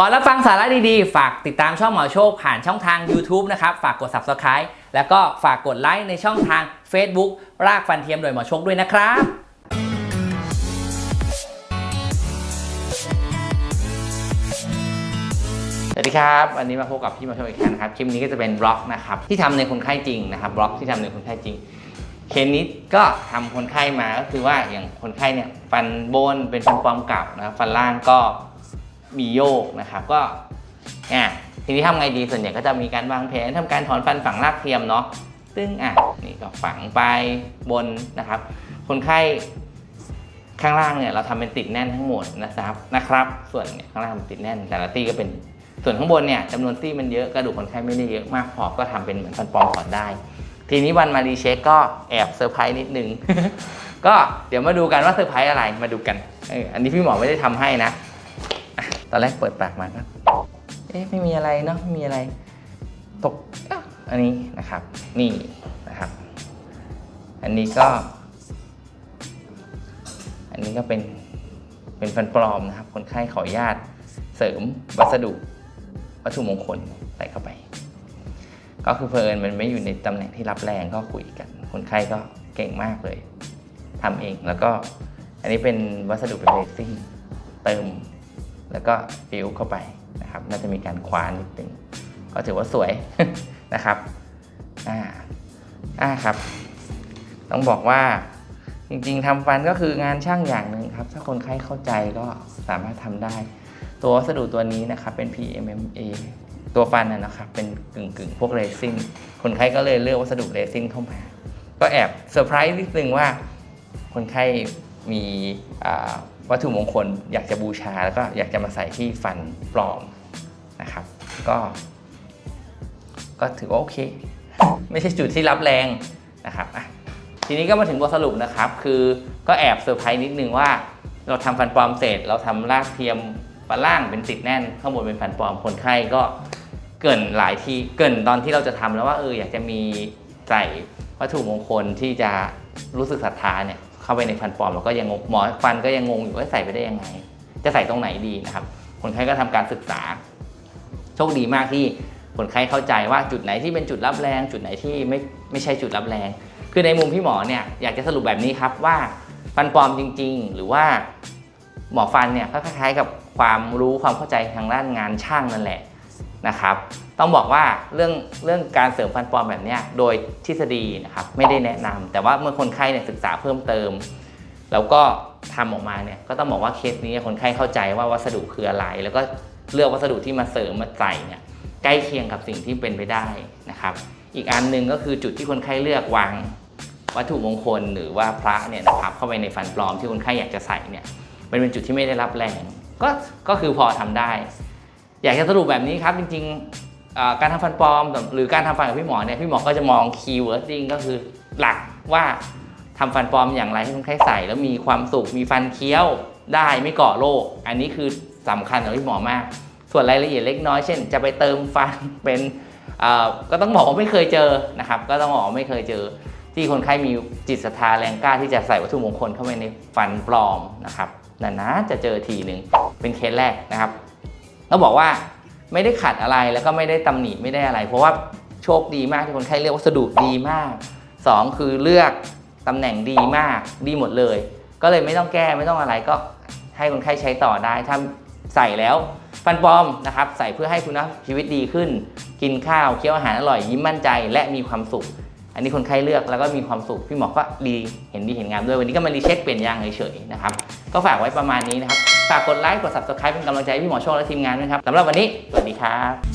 ก่อนรับฟังสาระดีๆ ฝากติดตามช่องหมอโชคผ่านช่องทาง YouTube นะครับ ฝากกด Subscribe แล้วก็ฝากกดไลค์ในช่องทาง Facebook รากฟันเทียมโดยหมอโชคด้วยนะครับสวัสดีครับวันนี้มาพบกับพี่หมาโชคอีกครั้งนะครับคลิปนี้ก็จะเป็นบล็อกนะครับที่ทำในคนไข้จริงนะครับบล็อกที่ทำในคนไข้จริงเคสนี้ก็ทำคนไข้มาก็คือว่าอย่างคนไข้เนี่ยฟันบนเป็นฟันปลอมเก่านะครับฟันล่างก็ มีโยกนะครับก็อะทีนี้ทำไงดีส่วนใหญ่ก็จะมีการวางแผนทำการถอนฟันฝังรากเทียมเนาะซึ่งอะนี่ก็ฝังไปบนนะครับ คนไข้ข้างล่างเนี่ยเราทำเป็นติดแน่นทั้งหมดนะครับนะครับ ส่วนเนี่ยข้างล่างติดแน่น แต่ละตี้ก็เป็นส่วนข้างบนเนี่ยจำนวนตี้มันเยอะกระดูกคนไข้ไม่ได้เยอะมากพอก็ทำเป็นเหมือนฟันปลอมถอนได้ ทีนี้วันมารีเช็คก็แอบเซอร์ไพรส์นิดนึงก็เดี๋ยวมาดูกันว่าเซอร์ไพรส์อะไรมาดูกันอันนี้พี่หมอไม่ได้ทำให้นะ ตอนแรกเปิดปากมาก็เอ๊ะไม่มีอะไรเนาะไม่มีอะไรตกอันนี้นะครับ นี่นะครับ อันนี้ก็ อันนี้ก็เป็นเป็นฟันปลอมนะครับ คนไข้ขออนุญาตเสริมวัสดุวัตถุมงคลใส่เข้าไป ก็คือเพลินมันไม่อยู่ในตำแหน่งที่รับแรงก็คุยกัน คนไข้ก็เก่งมากเลยทำเองแล้วก็อันนี้เป็นวัสดุเป็นเรซิ่งเติม แล้วก็ฟิวเข้าไปนะครับ น่าจะมีการคว้านนิดนึงก็ถือว่าสวยนะครับอ่าอ่าครับ ต้องบอกว่าจริงๆทำฟันก็คืองานช่างอย่างหนึ่งครับ ถ้าคนไข้เข้าใจก็สามารถทำได้ ตัววัสดุตัวนี้นะครับเป็น PMMA ตัวฟันนะนะครับเป็นกึ่งกึ่งๆพวกเรซินคนไข้ก็เลยเลือกวัสดุเรซินเข้ามา ก็แอบเซอร์ไพรส์นิดนึงว่า คนไข้มีอ่า วัตถุมงคลอยากจะบูชาแล้วก็อยากจะมาใส่ที่ฟันปลอมนะครับ ก็ ก็ถือว่าโอเค ไม่ใช่จุดที่รับแรงนะครับทีนี้ก็มาถึงบทสรุปนะครับ คือก็แอบเซอร์ไพรส์นิดนึงว่า เราทำฟันปลอมเสร็จ เราทำรากเทียมฟันล่างเป็นติดแน่น ข้างบนเป็นฟันปลอมคนไข้ก็เกินหลายทีเกินตอนที่เราจะทำแล้วว่าเอออยากจะมีใส่วัตถุมงคลที่จะรู้สึกศรัทธาเนี่ย เข้าไปในฟันปลอมแล้วก็ยังงงหมอฟันก็ยังงงอยู่ว่าใส่ไปได้ยังไง จะใส่ตรงไหนดีนะครับ คนไข้ก็ทำการศึกษา โชคดีมากที่คนไข้เข้าใจว่าจุดไหนที่เป็นจุดรับแรง จุดไหนที่ไม่ไม่ใช่จุดรับแรง คือในมุมพี่หมอเนี่ยอยากจะสรุปแบบนี้ครับว่าฟันปลอมจริง ๆ หรือว่าหมอฟันเนี่ยก็คล้ายๆกับความรู้ความเข้าใจทางด้านงานช่างนั่นแหละ นะครับ ต้องบอกว่าเรื่องเรื่องการเสริมฟันปลอมแบบนี้โดยทฤษฎีนะครับไม่ได้แนะนำแต่ว่าเมื่อคนไข้เนี่ยศึกษาเพิ่มเติม แล้วก็ทำออกมาเนี่ยก็ต้องบอกว่าเคสนี้คนไข้เข้าใจว่าวัสดุคืออะไร แล้วก็เลือกวัสดุที่มาเสริมมาใส่เนี่ยใกล้เคียงกับสิ่งที่เป็นไปได้นะครับ อีกอันหนึ่งก็คือจุดที่คนไข้เลือกวางวัตถุมงคลหรือว่าพระเนี่ยนะครับเข้าไปในฟันปลอมที่คนไข้อยากจะใส่เนี่ยมันเป็นจุดที่ไม่ได้รับแรงก็ก็คือพอทำได้ อยากจะสรุปแบบนี้ครับ จริงๆ การทำฟันปลอม หรือการทำฟันกับพี่หมอเนี่ยพี่หมอก็จะมองคีย์เวิร์ดดิ้งก็คือหลักว่าทำฟันปลอมอย่างไรให้คนไข้ใส่แล้วมีความสุขมีฟันเคี้ยวได้ไม่ก่อโรคอันนี้คือสำคัญกับพี่หมอมาก ส่วนรายละเอียดเล็กน้อยเช่น จะไปเติมฟันเป็นก็ต้องบอกว่าไม่เคยเจอนะครับ ก็ต้องบอกว่าไม่เคยเจอ ที่คนไข้มีจิตศรัทธาแรงกล้าที่จะใส่วัตถุมงคลเข้าไปในฟันปลอมนะครับนานๆจะเจอทีหนึ่งเป็นเคสแรกนะครับ ต้องบอกว่าไม่ได้ขัดอะไรแล้วก็ไม่ได้ตำหนิไม่ได้อะไร เพราะว่าโชคดีมากที่คนไข้เลือกวัสดุดีมากสองคือเลือกตำแหน่งดีมากดีหมดเลย ก็เลยไม่ต้องแก้ไม่ต้องอะไรก็ให้คนไข้ใช้ต่อได้ถ้าใส่แล้วฟันปลอมนะครับใส่เพื่อให้คุณภาพชีวิตดีขึ้น กินข้าวเคี้ยวอาหารอร่อยยิ้มมั่นใจ และมีความสุข อันนี้คนไข้เลือกแล้วก็มีความสุขพี่หมอก็ดีเห็นดีเห็นงามด้วยวันนี้ก็มารีเช็คเปลี่ยนยางเฉยๆนะครับก็ฝากไว้ประมาณนี้นะครับ ฝากกดไลค์กด subscribe เป็นกำลังใจให้พี่หมอโชคและทีมงานด้วยครับสำหรับวันนี้สวัสดีครับ